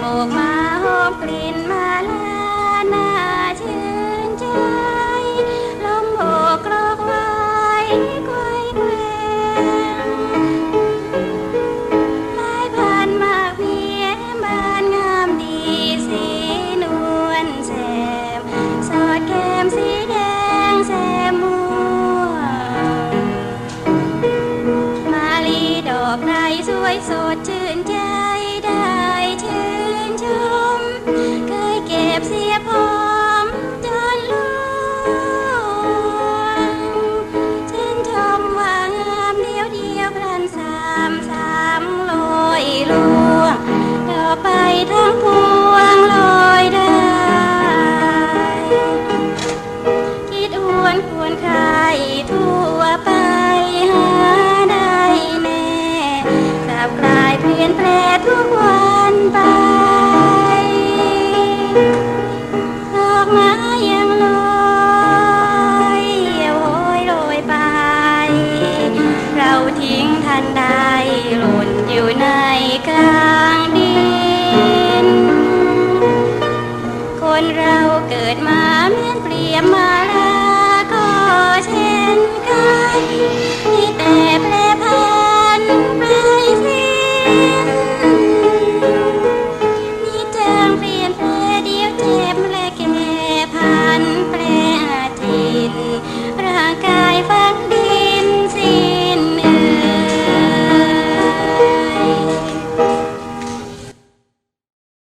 โบกมาหอมกลิ่นมาลาน่าชื่นใจ ลมโบกกรอกไว้ไกวแกว่งไผ่านมาเพียนบานงามดีสีนวลแสมสดแก้มสีแดงแสมม่วงมาลีดอกใดสวยสดชื่นใจ ควรใครทั่วไปหา มีแต่แผล